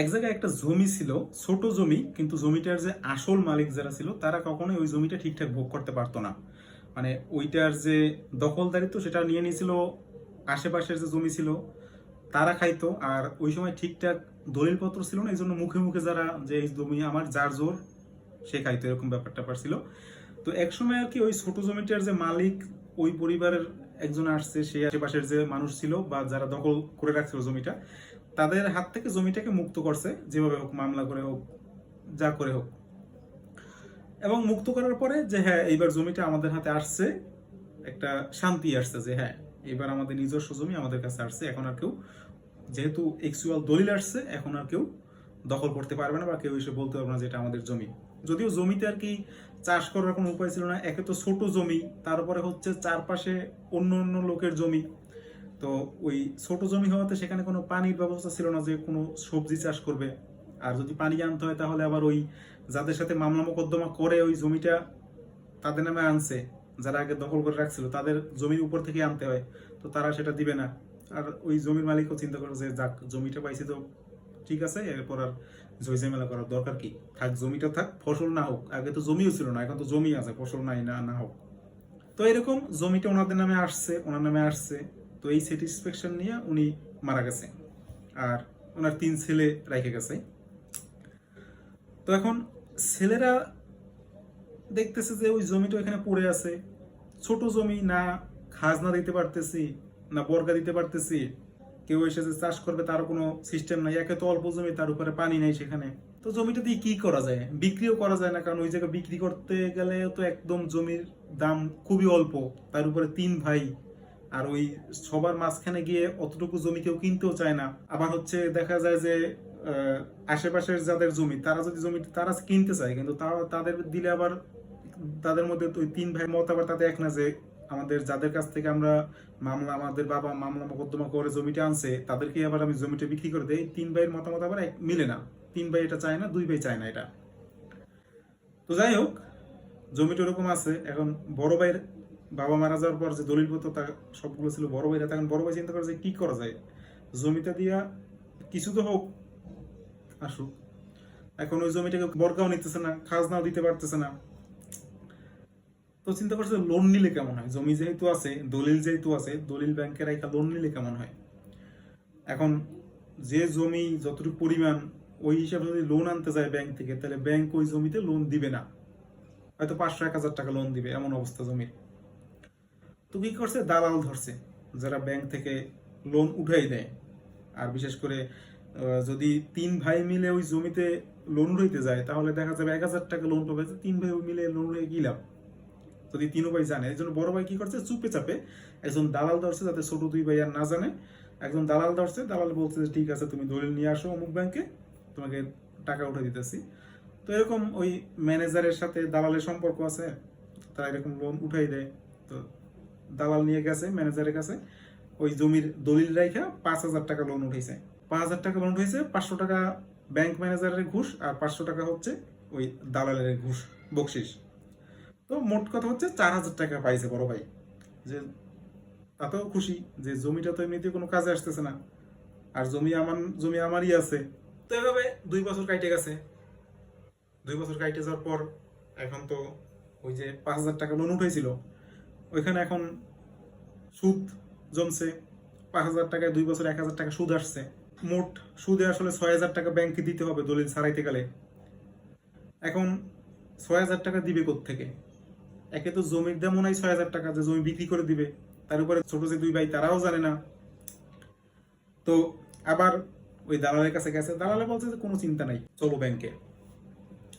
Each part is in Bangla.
এক জায়গায় একটা জমি ছিল, ছোট জমি, কিন্তু জমিটার যে আসল মালিক যারা ছিল, তারা কখনোই ওই জমিটা ঠিকঠাক ভোগ করতে পারতো না। মানে ওইটার যে দখলদারিত্ব, সেটা নিয়ে নিয়েছিল, আশেপাশের যে জমি ছিল, তারা খাইতো। আর ওই সময় ঠিকঠাক দলিলপত্র ছিল না এই জন্য মুখে মুখে যারা যে এই জমি আমার, যার জোর, সে খাইতো, এরকম ব্যাপারটা ছিল। তো এক সময় আর কি ওই ছোট জমিটার যে মালিক, ওই পরিবারের একজন আসছে, সে আশেপাশের যে মানুষ ছিল বা যারা দখল করে রাখছিল জমিটা তাদের হাত থেকে জমিটাকে মুক্ত করছে, যেভাবে হোক মামলা করে হোক, যা করে হোক। এবং মুক্ত করার পরে যে হ্যাঁ এইবার জমিটা আমাদের হাতে আসছে, একটা শান্তি আসছে যে হ্যাঁ এবার আমাদের নিজস্ব জমি আমাদের কাছে আসছে, এখন আর কেউ যেহেতু এক্সুয়াল দলিল আসছে, এখন আর কেউ দখল করতে পারবে না বা কেউ এসে বলতে পারবে না যে এটা আমাদের জমি। যদিও জমিতে আর কি চাষ করার কোনো উপায় ছিল না, একে তো ছোট জমি, তারপরে হচ্ছে চারপাশে অন্য অন্য লোকের জমি তো ওই ছোট জমি হওয়াতে সেখানে কোনো পানির ব্যবস্থা ছিল না যে কোনো সবজি চাষ করবে। আর যদি পানি আনতে হয় তাহলে আবার ওই যাদের সাথে মামলা মোকদ্দমা করে ওই জমিটা তাদের নামে আনছে, যারা আগে দখল করে রাখছিল, তাদের জমির উপর থেকে আনতে হয়। তো তারা সেটা দিবে না। আর ওই জমির মালিকও চিন্তা করে যে, যাক, জমিটা পাইছি তো ঠিক আছে, এরপর আর ঝইঝামেলা করার দরকার কি? থাক, জমিটা থাক, ফসল না হোক। আগে তো জমিও ছিল না, এখন তো জমি আছে, ফসল নাই, না না হোক। তো এরকম জমিটা ওনাদের নামে আসছে, ওনার নামে আসছে। তো এই স্যাটিসফ্যাকশন নিয়ে উনি মারা গেছে। আর ওনার তিন ছেলে রেখে গেছে। তো এখন ছেলেরা দেখতেছে যে ওই জমিটা এখানে পড়ে আছে। ছোট জমি, না খাজনা দিতে পারতেছি, না বর্গা দিতে পারতেছি। কেউ এসে যে চাষ করবে তারও কোনো সিস্টেম নাই। একে তো অল্প জমি, তার উপরে পানি নেই সেখানে। তো জমিটা দিয়ে কি করা যায়? বিক্রিও করা যায় না, কারণ ওই জায়গায় বিক্রি করতে গেলে তো একদম জমির দাম খুবই অল্প। তার উপরে তিন ভাই আর ওই সবার মাঝখানে গিয়ে অতটুকু জমি কেউ কিনতেও চায় না। আবার হচ্ছে দেখা যায় যে আশেপাশের যাদের জমি, তারা যদি জমি তারা কিনতে চায়, কিন্তু তাদের দিলে আবার তাদের মধ্যে ওই তিন ভাই মত আবার তাতে এক না যে, আমাদের যাদের কাছ থেকে আমরা মামলা, আমাদের বাবা মামলা মোকদ্দমা করে জমিটা আনছে, তাদেরকে আবার আমি জমিটা বিক্রি করে দেই। তিন ভাইয়ের মতামত আবার এক মিলে না। তিন ভাই এটা চায় না, দুই ভাই চায় না এটা। তো যাই হোক, জমিটা ওরকম আছে। এখন বড় ভাইয়ের বাবা মারা যাওয়ার পর যে দলিলপত্র তা সবগুলো ছিল বড় ভাইরা, তখন বড় ভাই চিন্তা করে যে কি করা যায়? জমিটা দিয়া কিছু তো হোক, আসুক। এখন ওই জমিটাকে বরকাও নিতেছে না, খাজনাও দিতে পারতেছে না। তো চিন্তা করছে লোন নিলে কেমন হয়? জমি যেহেতু আছে, দলিল যেহেতু আছে, দলিল ব্যাংকের একটা লোন নিলে কেমন হয়? এখন যে জমি যতটুকু পরিমাণ, ওই হিসাবে যদি লোন আনতে যায় ব্যাংক থেকে, তাহলে ব্যাংক ওই জমিতে লোন দিবে না। হয়তো পাঁচশো এক হাজার টাকা লোন দিবে, এমন অবস্থা জমির। তো কি করছে? দালাল ধরছে। যারা ব্যাংক থেকে লোন উঠাই দেয়। আর বিশেষ করে যদি তিন ভাই মিলে ওই জমিতে লোন উঠাইতে যায়, তাহলে দেখা যাবে এক হাজার টাকা লোন পাবে। তিন ভাই মিলে লোন কি লাভ? যদি তিনও ভাই জানে। এই জন্য বড় ভাই কি করছে? চুপে চাপে একজন দালাল ধরছে যাতে ছোট দুই ভাই আর না জানে। একজন দালাল ধরছে। দালাল বলছে যে, ঠিক আছে, তুমি দলিল নিয়ে আসো অমুক ব্যাংকে তোমাকে টাকা উঠে দিতেছি। তো এরকম ওই ম্যানেজারের সাথে দালালের সম্পর্ক আছে। তারা এরকম লোন উঠাই দেয়। তো দালাল নিয়ে গেছে ম্যানেজারের কাছে। ওই জমির দলিল রাইখা পাঁচ হাজার টাকা লোন উঠেছে পাঁচ হাজার টাকা লোন উঠেছে পাঁচশো টাকা ব্যাংক ম্যানেজারের ঘুষ আর পাঁচশো টাকা হচ্ছে ওই দালালের ঘুষ, বকশিস। তো মোট কথা হচ্ছে চার হাজার টাকা পাইছে বড় ভাই। যে তাতেও খুশি যে জমিটা তো এমনিতে কোনো কাজে আসতেছে না। আর জমি আমার, জমি আমারই আছে। তো এভাবে দুই বছর কাটে গেছে। দুই বছর কাইটে যাওয়ার পর এখন তো ওই যে পাঁচ হাজার টাকা লোন উঠেছিল ওইখানে এখন সুদ জমছে, পাঁচ হাজার টাকায় দুই বছর এক হাজার টাকা সুদ আসছে। মোট সুদে আসলে ছয় হাজার টাকা ব্যাংকে দিতে হবে দলিল ছাড়াইতে গেলে। এখন ছয় হাজার টাকা দিবে থেকে একে তো জমির দামও নাই ছয় হাজার টাকা, যে জমি বিক্রি করে দিবে। তার উপরে ছোট যে দুই ভাই তারাও জানে না। তো আবার ওই দালালের কাছে গেছে। দালালে বলছে যে কোনো চিন্তা নাই, চলো ব্যাংকে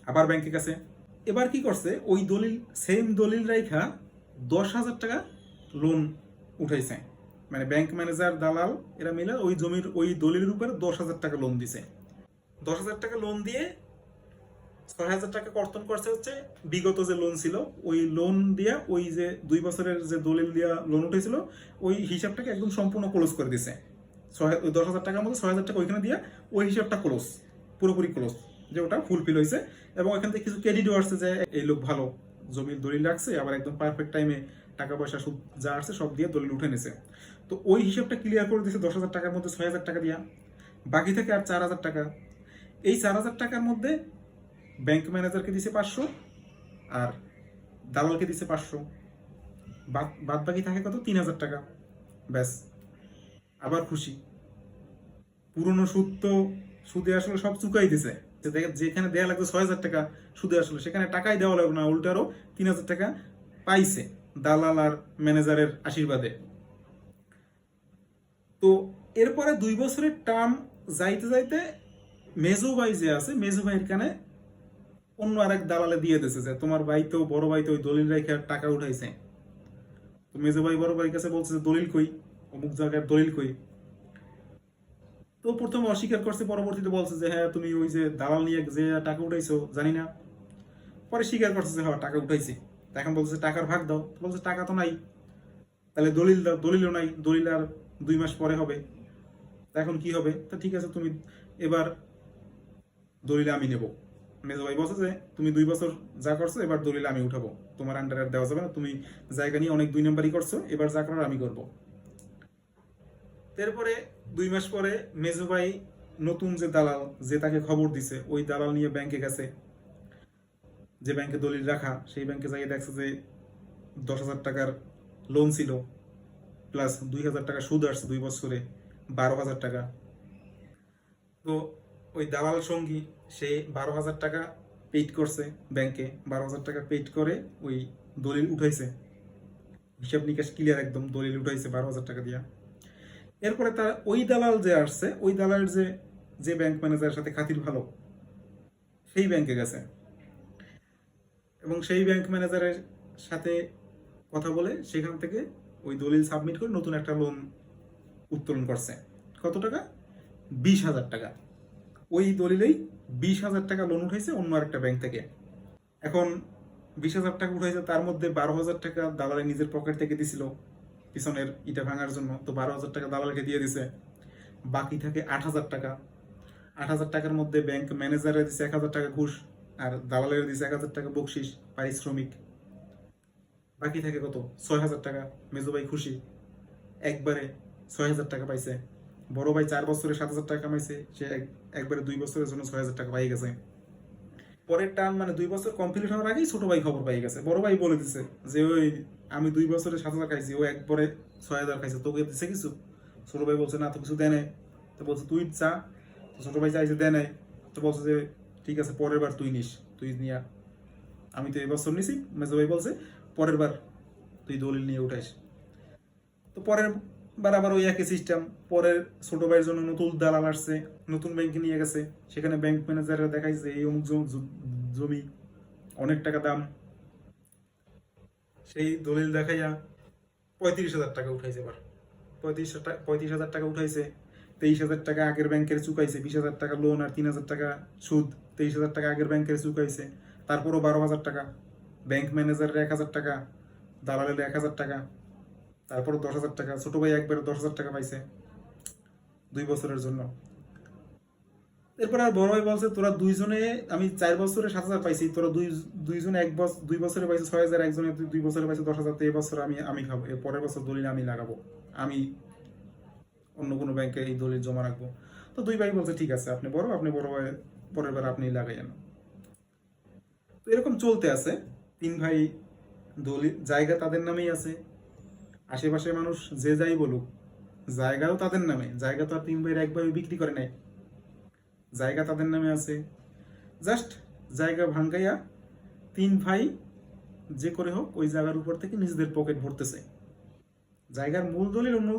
আবার ব্যাংকে গেছে। এবার কি করছে? ওই দলিল সেম দলিল রাইখা দশ হাজার টাকা লোন উঠাইছে। মানে ব্যাংক ম্যানেজার দালাল, এরা মিলে ওই জমির, ওই দলিলের উপরে দশ হাজার টাকা লোন দিছে। দশ হাজার টাকা লোন দিয়ে ছয় হাজার টাকা কর্তন করছে হচ্ছে বিগত যে লোন ছিল, ওই লোন দিয়া ওই যে দুই বছরের যে দলিল দিয়া লোন উঠেছিল, ওই হিসাবটাকে একদম সম্পূর্ণ ক্লোজ করে দিছে। ছয় দশ হাজার টাকার মধ্যে ছয় হাজার টাকা ওইখানে দিয়া ওই হিসাবটা ক্লোজ পুরোপুরি ক্লোজ যে ওটা ফুলফিল হয়েছে এবং এখান থেকে কিছু ক্রেডিটও আসছে যে এই লোক ভালো। জমির দলিল রাখছে, আবার একদম পারফেক্ট টাইমে টাকা পয়সা সুদ যা আসছে সব দিয়ে দলিল উঠে নিছে। তো ওই হিসাবটা ক্লিয়ার করে দিয়েছে দশ হাজার টাকার মধ্যে ছয় হাজার টাকা দিয়া। বাকি থেকে আর চার হাজার টাকা। এই চার হাজার টাকার মধ্যে ব্যাংক ম্যানেজারকে দিছে পাঁচশো আর দালালকে দিছে পাঁচশো। বাদ বাকি থাকে কত? তিন হাজার টাকা। ব্যাস। আবার খুশি। পুরনো সুদ তো সুদে আসলে সব চুকাই দিছে। যে যেখানে দেওয়া লাগতো ছয় হাজার টাকা সুদে আসলে, সেখানে টাকাই দেওয়া লাগবে না উল্টারও তিন হাজার টাকা পাইছে দালাল আর ম্যানেজারের আশীর্বাদে। তো এরপরে দুই বছরের টার্ম যাইতে যাইতে মেজো ভাই যে আছে, মেজো ভাইয়ের কানে অন্য আরেক দালালে দিয়ে দিয়েছে যে, তোমার ভাই তো, বড় ভাই তো ওই দলিল রেখে টাকা উঠাইছে। তো মেজো ভাই বড় ভাইয়ের কাছে বলছে যে, দলিল কই? অমুক জায়গার দলিল কই? তো প্রথমে অস্বীকার করছে, পরবর্তীতে বলছে যে হ্যাঁ তুমি ওই যে দালাল নিয়ে যে টাকা উঠাইছো, জানি না। পরে স্বীকার করছে যে হ্যাঁ টাকা উঠাইছি। এখন বলছে, টাকার ভাগ দাও। বলছে, টাকা তো নাই। তাহলে দলিল দাও, দলিলও নাই, দলিল আর দুই মাস পরে হবে। এখন কি হবে? তা ঠিক আছে, তুমি এবার দলিল আমি নেব। মেজো ভাই বলছে যে, তুমি দুই বছর যা করছ, এবার দলিল আমি উঠাবো। তোমার আন্ডারে দেওয়া যাবে না। তুমি জায়গা নিয়ে অনেক দুই নম্বরই করছ, এবার যা করার আমি করব। তারপরে দুই মাস পরে মেজো ভাই নতুন যে দালাল যে তাকে খবর দিছে, ওই দালাল নিয়ে ব্যাংকে গেছে। যে ব্যাংকে দলিল রাখা, সেই ব্যাংকে যাই দেখছে যে দশ হাজার টাকার লোন ছিল প্লাস দুই হাজার টাকা সুদ আসছে দুই বছরে, বারো হাজার টাকা। তো ওই দালাল সঙ্গী, সে বারো হাজার টাকা পেইড করছে ব্যাংকে, বারো হাজার টাকা পেইড করে ওই দলিল উঠাইছে। হিসাব নিকাশ ক্লিয়ার একদম, দলিল উঠাইছে বারো হাজার টাকা দিয়া। এরপরে তার ওই দালাল যে আসছে, ওই দালাল যে যে ব্যাংক ম্যানেজারের সাথে খাতির ভালো, সেই ব্যাংকে গেছে। এবং সেই ব্যাংক ম্যানেজারের সাথে কথা বলে সেখান থেকে ওই দলিল সাবমিট করে নতুন একটা লোন উত্তোলন করছে। কত টাকা? বিশ হাজার টাকা। ওই দলিলেই বিশ হাজার টাকা লোন উঠাইছে অন্য আরেকটা ব্যাংক থেকে। এখন বিশ হাজার টাকা উঠাইছে, তার মধ্যে বারো হাজার টাকা দালালে নিজের পকেট থেকে দিছিল। পিছনের ইটা ভাঙার জন্য তো বারো হাজার টাকা দালালকে দিয়ে দিছে। বাকি থাকে আট হাজার টাকা। আট হাজার টাকার মধ্যে ব্যাংক ম্যানেজারে দিছে এক হাজার টাকা ঘুষ আর দালালের দিছে এক হাজার টাকা বকশিস পারিশ্রমিক। বাকি থাকে কত? ছয় হাজার টাকা। মেজো ভাই খুশি। একবারে ছয় হাজার টাকা পাইছে। বড় ভাই চার বছরে সাত হাজার টাকা কামাইছে। সে এক- একবারে দুই বছরের জন্য ছয় হাজার টাকা পাই গেছে। পরের টার্ম মানে দুই বছর কমপ্লিট হওয়ার আগেই ছোট ভাই খবর পাই গেছে। বড় ভাই বলে দিছে যে ওই আমি দুই বছরে সাত হাজার খাইছি, ও একবারে ছয় হাজার খাইছে। তোকে দিছে কিছু? ছোট ভাই বলছে, না, তো কিছু দেয় নাই। তো বলছে, তুই চা তো ছোট ভাই চাইছে, দেয় নাই। তো বলছে যে, ঠিক আছে, পরের বার তুই নিস, তুই নিয়া। আমি তো এই বছর নিছি, মেজো ভাই বলছে, পরের বার তুই দলিল নিয়ে উঠাইস। তো পরের বার আবার ওই একই সিস্টেম পরের ছোট ভাইয়ের জন্য নতুন দালাল আসছে, নতুন ব্যাংকে নিয়ে গেছে। সেখানে ব্যাংক ম্যানেজাররা দেখাইছে, এই অমুক জমি, অনেক টাকা দাম। সেই দলিল দেখাইয়া পঁয়ত্রিশ হাজার টাকা উঠাইছে এবার। পঁয়ত্রিশ পঁয়ত্রিশ হাজার টাকা উঠাইছে, তেইশ হাজার টাকা আগের ব্যাংকের চুকাইছে, বিশ হাজার টাকা লোন আর তিন হাজার টাকা সুদ, তেইশ হাজার টাকা আগের ব্যাংকের চুকাইছে, তারপরও বারো হাজার টাকা ব্যাংক ম্যানেজারের এক হাজার টাকা, দালালের এক হাজার টাকা তারপর দশ হাজার টাকা, ছোট ভাই একবারে দশ হাজার টাকা পাইছে দুই বছরের জন্য। এরপর আর বড় ভাই বলছে, তোরা দুইজনে, আমি চার বছরে সাত হাজার পাইছি, তোরা দুই, দুইজনে এক বছর দুই বছরে পাইছে ছয় হাজার, একজনে দুই- বছরে পাইছে দশ হাজার, তো বছর আমি আমি খাব। এর পরের বছর দলিল আমি লাগাবো। আমি অন্য কোনো ব্যাংকে এই দলিল জমা রাখব। তো দুই ভাই বলছে, ঠিক আছে, আপনি বড় আপনি বড় ভাই, পরের বার আপনি লাগাইয়েন তো এরকম চলতে আছে। তিন ভাই দলিল, জায়গা তাদের নামেই আছে। আশেপাশের মানুষ যে যাই বলুক, জায়গাও তাদের নামে। জায়গা তো আর তিন ভাইয়ের এক ভাই বিক্রি করে নাই। জায়গা তাদের নামে আছে। জাস্ট জায়গা ভাঙ্গাইয়া তিন ভাই যে করে হোক ওই জায়গার উপর থেকে নিজেদের পকেট ভরতেছে। জায়গার মূল দলিল অন্য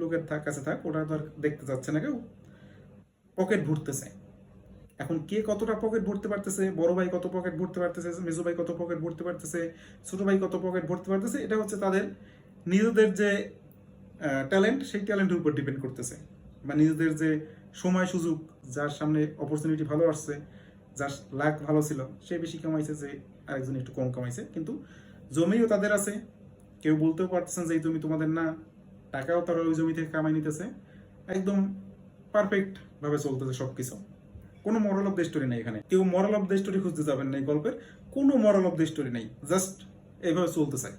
লোকের থাক, কাছে থাক ওটা তো আর দেখতে যাচ্ছে না কেউ। পকেট ভরতেছে। এখন কে কতটা পকেট ভরতে পারতেছে, বড় ভাই কত পকেট ভরতে পারতেছে, মেজো ভাই কত পকেট ভরতে পারতেছে, ছোট ভাই কত পকেট ভরতে পারতেছে, এটা হচ্ছে তাদের নিজেদের যে ট্যালেন্ট সেই ট্যালেন্টের উপর ডিপেন্ড করতেছে। বা নিজেদের যে সময় সুযোগ, যার সামনে অপরচুনিটি ভালো আসছে, যার লাক ভালো ছিল, সে বেশি কামাইছে যে আরেকজন একটু কম কামাইছে। কিন্তু জমিও তাদের আছে। কেউ বলতেও পারতেছেন যে এই জমি তোমাদের না, টাকাও তারা ওই জমি থেকে কামাই নিতেছে। একদম পারফেক্ট ভাবে চলতেছে সবকিছু। কোনো মরাল অফ দ্য স্টোরি নেই এখানে। কেউ মরাল অফ দ্য স্টোরি খুঁজতে যাবেন না এই গল্পের। কোনো মরাল অফ দ্য স্টোরি নেই। জাস্ট এইভাবে চলতে চায়।